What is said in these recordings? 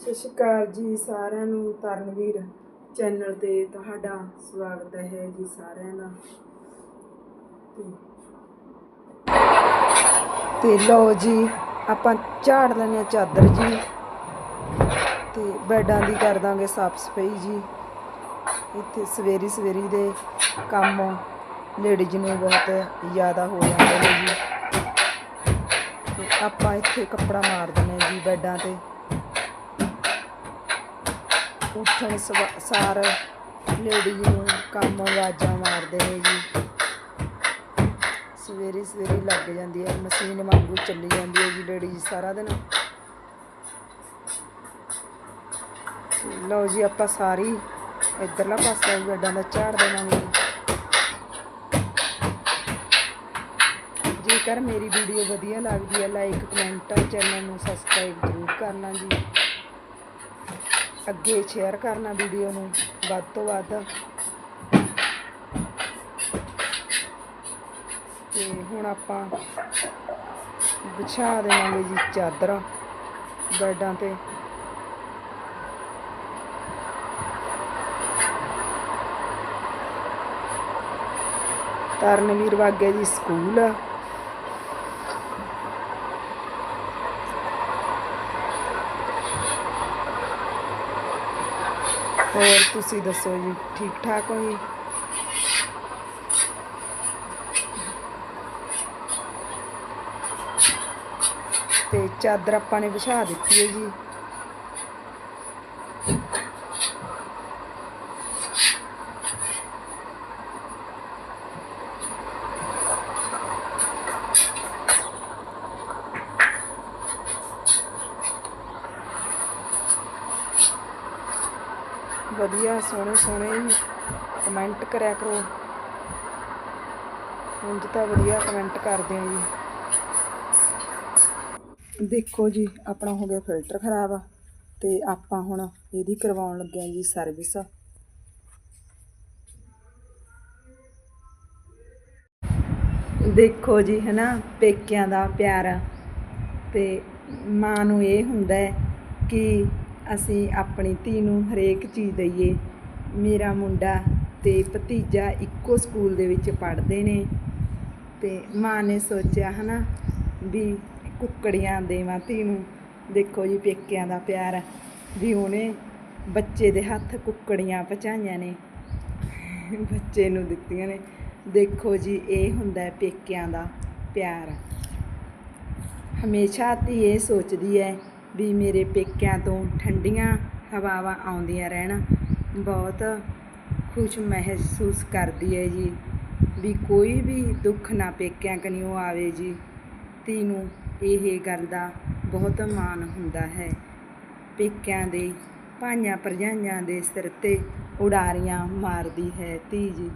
ਸਤਿ ਸ਼੍ਰੀ ਅਕਾਲ ਜੀ ਸਾਰਿਆਂ ਨੂੰ, ਤਰਨਵੀਰ ਚੈਨਲ ਤੇ ਤੁਹਾਡਾ ਸਵਾਗਤ ਹੈ ਜੀ ਸਾਰਿਆਂ ਦਾ। ਤੇ- ਤੇ ਲਓ ਜੀ, ਆਪਾਂ ਝਾੜ ਲੈਣੇ ਆ ਚਾਦਰ ਜੀ। ਤੇ ਬੈੱਡਾਂ ਦੀ ਕਰ ਦਾਂਗੇ ਸਾਫ਼ ਸਫ਼ਾਈ ਜੀ। ਇੱਥੇ ਸਵੇਰੀ ਸਵੇਰੀ ਦੇ ਕੰਮ ਲੇਡੀਜ਼ ਨੂੰ ਬਹੁਤ ਜ਼ਿਆਦਾ ਹੋ ਜਾਂਦੇ ਨੇ ਜੀ। ਆਪਾਂ ਇੱਥੇ ਕੱਪੜਾ ਮਾਰ ਦਿੰਦੇ ਹਾਂ ਜੀ ਬੈੱਡਾਂ ਤੇ। ਉੱਠਣ ਸਵਾ- ਸਾਰ ਲੇਡੀਜ਼ ਨੂੰ ਕੰਮ ਆਵਾਜ਼ਾਂ ਮਾਰਦੇ ਨੇ ਜੀ। ਸਵੇਰੇ ਸਵੇਰੇ ਲੱਗ ਜਾਂਦੀ ਹੈ, ਮਸ਼ੀਨ ਵਾਂਗੂ ਚੱਲੀ ਜਾਂਦੀ ਹੈ ਜੀ ਲੇਡੀਜ਼ ਸਾਰਾ ਦਿਨ। ਲਓ ਜੀ, ਆਪਾਂ ਸਾਰੀ ਇਧਰਲਾ ਪਾਸਾ ਵੀ ਬੈੱਡਾਂ ਦਾ ਝਾੜ ਦੇਵਾਂਗੇ। ਜੇਕਰ ਮੇਰੀ ਵੀਡੀਓ ਵਧੀਆ ਲੱਗਦੀ ਹੈ ਲਾਈਕ ਕਮੈਂਟ ਚੈਨਲ ਨੂੰ ਸਬਸਕ੍ਰਾਈਬ ਜ਼ਰੂਰ ਕਰਨਾ ਜੀ। ਅੱਗੇ ਸ਼ੇਅਰ ਕਰਨਾ ਵੀਡੀਓ ਨੂੰ, ਵੱਧ ਤੋਂ ਵੱਧ। ਤੇ ਹੁਣ ਆਪਾਂ ਵਿਛਾ ਦੇਵਾਂਗੇ ਜੀ ਚਾਦਰ, ਬੈੱਡਾਂ ਤੇ। ਤਰਨਵੀਰ ਵਾਗਿਆ ਜੀ ਸਕੂਲ। ਹੋਰ ਤੁਸੀਂ ਦੱਸੋ ਜੀ, ਠੀਕ ਠਾਕ ਹੋ ਜੀ? ਤੇ ਚਾਦਰ ਆਪਾਂ ਨੇ ਵਿਛਾ ਦਿੱਤੀ ਹੈ ਜੀ। ਵਧੀਆ, ਸੋਹਣੇ ਸੋਹਣੇ ਕਮੈਂਟ ਕਰਿਆ ਕਰੋ। ਉਂਝ ਤਾਂ ਵਧੀਆ ਕਮੈਂਟ ਕਰਦੇ ਆ ਜੀ। ਦੇਖੋ ਜੀ, ਆਪਣਾ ਹੋ ਗਿਆ ਫਿਲਟਰ ਖਰਾਬ ਤੇ ਆਪਾਂ ਹੁਣ ਇਹਦੀ ਕਰਵਾਉਣ ਲੱਗੇ ਆ ਜੀ ਸਰਵਿਸ ਦੇਖੋ ਜੀ, ਹਨਾ, ਪੇਕਿਆਂ ਦਾ ਪਿਆਰ ਤੇ ਮਾਂ ਨੂੰ ਇਹ ਹੁੰਦਾ ਹੈ ਕਿ ਅਸੀਂ ਆਪਣੀ ਧੀ ਨੂੰ ਹਰੇਕ ਚੀਜ਼ ਦਈਏ। ਮੇਰਾ ਮੁੰਡਾ ਤੇ ਭਤੀਜਾ ਇੱਕੋ ਸਕੂਲ ਦੇ ਵਿੱਚ ਪੜ੍ਹਦੇ ਨੇ ਤੇ ਮਾਂ ਨੇ ਸੋਚਿਆ ਹਨਾ ਵੀ ਕੁੱਕੜੀਆਂ ਦੇਵਾਂ ਧੀ ਨੂੰ। ਦੇਖੋ ਜੀ ਪੇਕਿਆਂ ਦਾ ਪਿਆਰ, ਵੀ ਉਹਨੇ ਬੱਚੇ ਦੇ ਹੱਥ ਕੁੱਕੜੀਆਂ ਪਹੁੰਚਾਈਆਂ ਨੇ, ਬੱਚੇ ਨੂੰ ਦਿੱਤੀਆਂ ਨੇ। ਦੇਖੋ ਜੀ, ਇਹ ਹੁੰਦਾ ਹੈ ਪੇਕਿਆਂ ਦਾ ਪਿਆਰ। ਹਮੇਸ਼ਾ ਧੀ ਇਹ ਸੋਚਦੀ ਹੈ ਵੀ ਮੇਰੇ ਪੇਕਿਆਂ ਤੋਂ ਠੰਡੀਆਂ ਹਵਾਵਾਂ ਆਉਂਦੀਆਂ ਰਹਿਣ। ਬਹੁਤ ਖੁਸ਼ ਮਹਿਸੂਸ ਕਰਦੀ ਹੈ ਜੀ ਵੀ ਕੋਈ ਵੀ ਦੁੱਖ ਨਾ ਪੇਕਿਆਂ ਕਨੀਓ ਆਵੇ ਜੀ। ਧੀ ਨੂੰ ਇਹ ਗੱਲ ਦਾ ਬਹੁਤ ਮਾਣ ਹੁੰਦਾ ਹੈ। ਪੇਕਿਆਂ ਦੇ ਭਾਈਆਂ ਭਰਜਾਈਆਂ ਦੇ ਸਿਰ ਤੇ ਉਡਾਰੀਆਂ ਮਾਰਦੀ ਹੈ ਧੀ ਜੀ।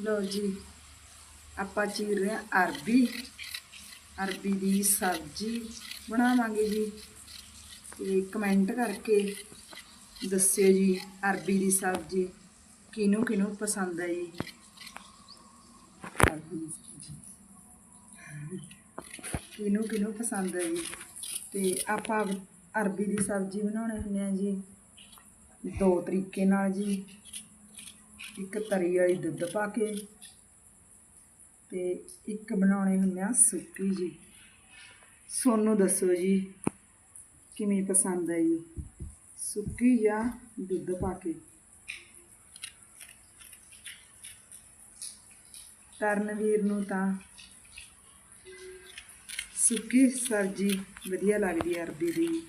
ਲੋ ਜੀ, ਆਪਾਂ ਚੀਰ ਰਹੇ ਹਾਂ ਅਰਬੀ ਅਰਬੀ ਦੀ ਸਬਜ਼ੀ ਬਣਾਵਾਂਗੇ ਜੀ। ਤੇ ਕਮੈਂਟ ਕਰਕੇ ਦੱਸਿਓ ਜੀ ਅਰਬੀ ਦੀ ਸਬਜ਼ੀ ਕਿਹਨੂੰ ਕਿਹਨੂੰ ਪਸੰਦ ਹੈ ਜੀ। ਅਰਬੀ ਕਿਹਨੂੰ ਕਿਹਨੂੰ ਪਸੰਦ ਹੈ ਜੀ। ਤੇ ਆਪਾਂ ਅਰਬੀ ਦੀ ਸਬਜ਼ੀ ਬਣਾਉਣੇ ਹੁੰਦੇ ਆ ਜੀ। ਦੋ ਤਰੀਕੇ ਨਾਲ ਜੀ। ਇੱਕ ਤਰੀ ਵਾਲੀ ਦੁੱਧ ਪਾ ਕੇ ਤੇ ਇੱਕ ਬਣਾਉਣੇ ਹੁੰਦੇ ਆ ਸੁੱਕੀ ਜੀ। ਸੋਨੂੰ ਦੱਸੋ ਜੀ, ਕਿਵੇਂ ਪਸੰਦ ਹੈ ਜੀ? ਸੁੱਕੀ ਜਾਂ ਦੁੱਧ ਪਾ ਕੇ? ਤਰਨਵੀਰ ਨੂੰ ਤਾਂ ਸੁੱਕੀ ਸਬਜ਼ੀ ਵਧੀਆ ਲੱਗਦੀ ਹੈ ਅਰਬੀ ਦੀ।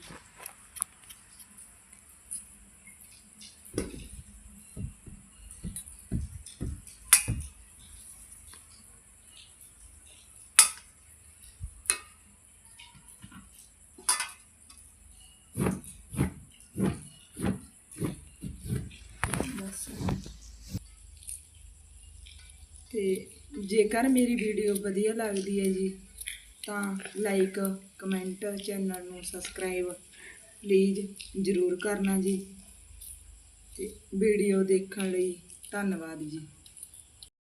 ਤੇ ਜੇਕਰ ਮੇਰੀ ਵੀਡੀਓ ਵਧੀਆ ਲੱਗਦੀ ਹੈ ਜੀ, ਤਾਂ ਲਾਈਕ ਕਮੈਂਟ ਚੈਨਲ ਨੂੰ ਸਬਸਕ੍ਰਾਈਬ ਪਲੀਜ਼ ਜ਼ਰੂਰ ਕਰਨਾ ਜੀ ਤੇ ਵੀਡੀਓ ਦੇਖਣ ਲਈ ਧੰਨਵਾਦ ਜੀ।